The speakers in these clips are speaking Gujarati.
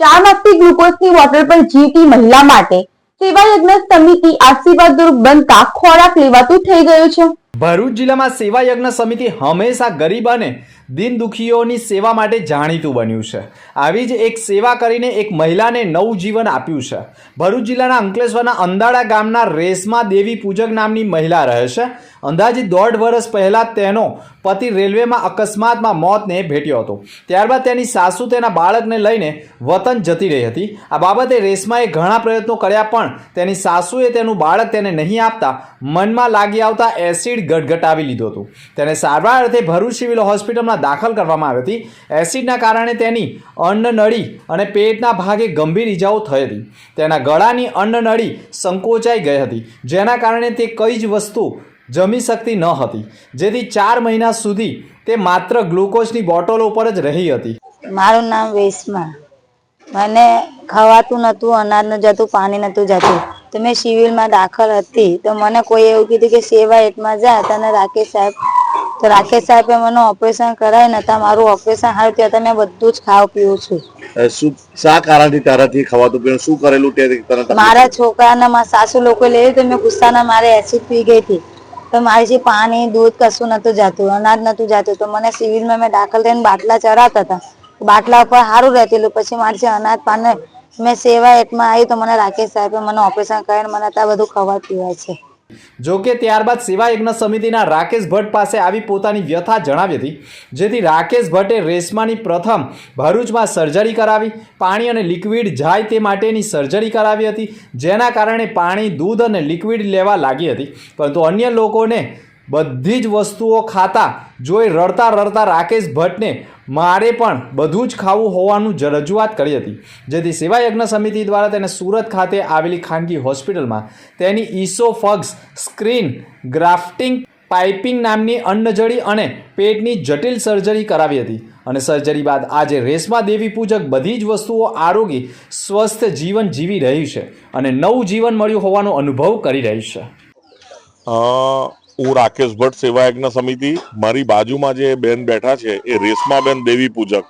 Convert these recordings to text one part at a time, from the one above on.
ચા ગ્લુકોઝ ગ્લુકોઝની બોટલ પર જીટી મહિલા માટે સેવા યજ્ઞ સમિતિ આશીર્વાદરૂપ બનતા ખોરાક લેવાતું થઈ ગયું છે. ભરૂચ જિલ્લામાં સેવા યજ્ઞ સમિતિ હંમેશા ગરીબ અને દિન દુખીઓની સેવા માટે જાણીતું બન્યું છે. આવી જ એક સેવા કરીને એક મહિલાને નવું જીવન આપ્યું છે. ભરૂચ જિલ્લાના અંકલેશ્વરના અંદાળા ગામના રેશમા દેવી પૂજક નામની મહિલા રહે છે. અંદાજે દોઢ વર્ષ પહેલા તેનો પતિ રેલવેમાં અકસ્માતમાં મોતને ભેટ્યો હતો. ત્યારબાદ તેની સાસુ તેના બાળકને લઈને વતન જતી રહી હતી. આ બાબતે રેશમાએ ઘણા પ્રયત્નો કર્યા પણ તેની સાસુએ તેનું બાળક તેને નહીં આપતા મનમાં લાગી આવતા એસિડ ગટગટાવી લીધું હતું. તેને સારવાર અર્થે ભરૂચ સિવિલ હોસ્પિટલમાં દાખલ કરવામાં આવી હતી. એસિડના કારણે તેની અન્નનળી અને પેટના ભાગે ગંભીર ઇજાઓ થઈ હતી. તેના ગળાની અન્નનળી સંકોચાઈ ગઈ હતી, જેના કારણે તે કઈ જ વસ્તુ જમી શકતી ન હતી. જેથી ચાર મહિના સુધી તે માત્ર ગ્લુકોઝની બોટલો ઉપર જ રહી હતી. મારું નામ વેશમાં. મને ખવાતું નહોતું અનાજ નહોતું જતું, પાણી નહોતું જતું. તો મેં સિવિલમાં દાખલ હતી. તો મને કોઈ એવું કીધું કે સેવા એટમાં જા. તને રાકેશ સાહેબ તો રાકેશ સાહેબે મને ઓપરેશન કરાવી નતા મારું ઓપરેશન હાલ ત્યાં તો મેં બધું જ ખાવ પીવું છું. શું શા કારણથી તારાથી ખવાતું પીણું? શું કરેલું તે મારા છોકરાને મારા સાસુ લોકો લેવી તો મેં ગુસ્સાના મારે એસિડ પી ગઈ હતી. તો મારી પાણી દૂધ કશું નતું જાતું અનાજ નતું જાતું. તો મને સિવિલમાં મેં દાખલ થઈને બાટલા ચડાવતા હતા. બાટલા ઉપર સારું રહેતેલું પછી મારે જે અનાજ પાને મેં સેવા એટમાં આવી તો મને રાકેશ સાહેબે મને ઓપરેશન કરીને મને આ બધું ખબર પીવાય છે. જો કે ત્યારબાદ સેવા યજ્ઞ સમિતિના રાકેશ ભટ્ટ પાસે આવી પોતાની વ્યથા જણાવી હતી, જેથી રાકેશ ભટ્ટે રેશમાની પ્રથમ ભરૂચમાં સર્જરી કરાવી, પાણી અને લિક્વિડ જાય તે માટેની સર્જરી કરાવી હતી, જેના કારણે પાણી, દૂધ અને લિક્વિડ લેવા લાગી હતી. પરંતુ અન્ય લોકોને બધી જ વસ્તુઓ ખાતા જોઈ રડતા રડતા રાકેશ ભટ્ટને મારે પણ બધું જ ખાવું હોવાનું રજૂઆત કરી હતી. જેથી સેવા યજ્ઞ સમિતિ દ્વારા તેને સુરત ખાતે આવેલી ખાનગી હોસ્પિટલમાં તેની ઈસોફગ્સ સ્ક્રીન ગ્રાફ્ટિંગ પાઇપિંગ નામની અન્નજળી અને પેટની જટિલ સર્જરી કરાવી હતી. અને સર્જરી બાદ આજે રેશમા દેવી પૂજક બધી જ વસ્તુઓ આરોગી, સ્વસ્થ જીવન જીવી રહી છે અને નવું જીવન મળ્યું હોવાનો અનુભવ કરી રહી છે. હું રાકેશ ભટ્ટ સેવા યજ્ઞ સમિતિ, મારી બાજુમાં જે બેન બેઠા છે, એ રેશમાબેન દેવી પૂજક.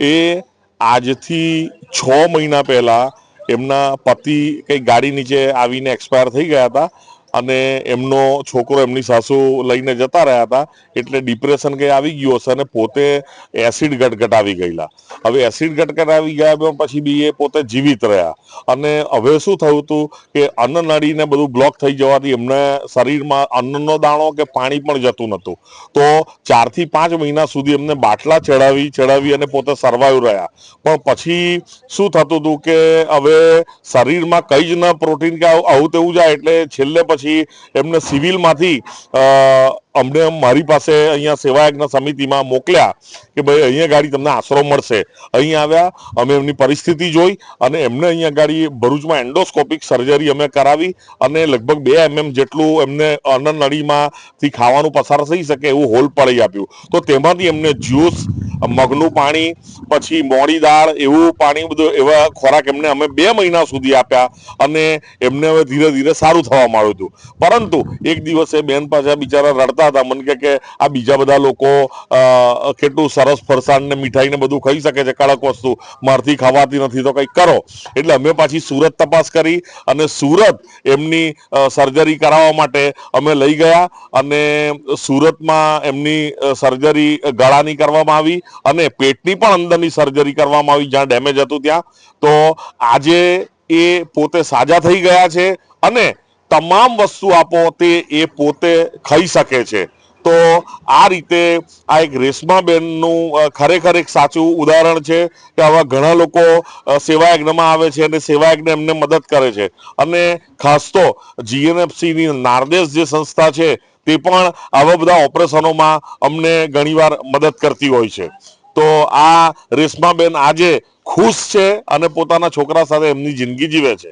એ આજથી છ મહિના પહેલા એમના પતિ કંઈક ગાડી નીચે આવીને એક્સપાયર થઈ ગયા હતા. અને એમનો છોકરો એમની સાસુ લઈને જતા રહ્યા હતા, એટલે ડિપ્રેશન કંઈ આવી ગયું હશે અને પોતે એસિડ ગટગટાવી ગયેલા. હવે એસિડ ગટગટાવી ગયા પણ પછી બી એ પોતે જીવિત રહ્યા. અને હવે શું થયું હતું કે અન્નનળીને બધું બ્લોક થઈ જવાથી એમને શરીરમાં અન્નનો દાણો કે પાણી પણ જતું નહોતું. તો ચારથી પાંચ મહિના સુધી એમને બાટલા ચડાવી ચડાવી અને પોતે સર્વાઈવ રહ્યા. પણ પછી શું થતું હતું કે હવે શરીરમાં કંઈ જ ન પ્રોટીન કે આવું આવું તેવું જાય એટલે છેલ્લે પછી એમને સિવિલમાંથી અમને મારી પાસે અહીંયા સેવાયજ્ઞ સમિતિમાં મોકલ્યા કે ભાઈ અહીંયા ગાડી તમને આશરો મળશે. અહીં આવ્યા, અમે એમની પરિસ્થિતિ જોઈ અને એમને અહીંયા ગાડી ભરૂચમાં એન્ડોસ્કોપિક સર્જરી અમે કરાવી અને લગભગ બે એમએમ જેટલું એમને અન્નનળીમાંથી ખાવાનું પસાર થઈ શકે એવું હોલ પડી આપ્યું. તો તેમાંથી એમને જ્યુસ મગનું પાણી, પછી મોડી દાળ, એવું પાણી બધું, એવા ખોરાક એમને અમે બે મહિના સુધી આપ્યા અને એમને હવે ધીરે ધીરે સારું થવા માંડ્યું હતું. પરંતુ એક દિવસે બેન પાછા બિચારા રડતા હતા, મને કે આ બીજા બધા લોકો કેટલું સરસ ફરસાણ ને મીઠાઈ ને બધું ખાઈ શકે છે કડક વસ્તુ. મારથી ખાવાતી નથી તો કંઈક કરો. એટલે અમે પાછી સુરત તપાસ કરી અને સુરત એમની સર્જરી કરાવવા માટે અમે લઈ ગયા અને સુરતમાં એમની સર્જરી ગળાની કરવામાં આવી. અને પેટની પણ અંદરની સર્જરી કરવામાં આવી જ્યાં ડેમેજ હતું ત્યાં. તો આજે એ પોતે સાજા થઈ ગયા છે અને તમામ વસ્તુ આપો તે એ પોતે ખાઈ શકે છે. તો આ રીતે આ એક રેશમાબેનનું ખરેખર એક સાચું ઉદાહરણ છે કે આવા ઘણા લોકો સેવા યજ્ઞમાં આવે છે અને સેવા યજ્ઞ એમને મદદ કરે છે. અને ખાસ તો જીએનએફસીની નારદેશ જે સંસ્થા છે તે પણ આવા બધા ઓપરેશનોમાં અમને ઘણીવાર મદદ કરતી હોય છે. તો આ રેશમાબેન આજે ખુશ છે અને પોતાના છોકરા સાથે એમની જિંદગી જીવે છે.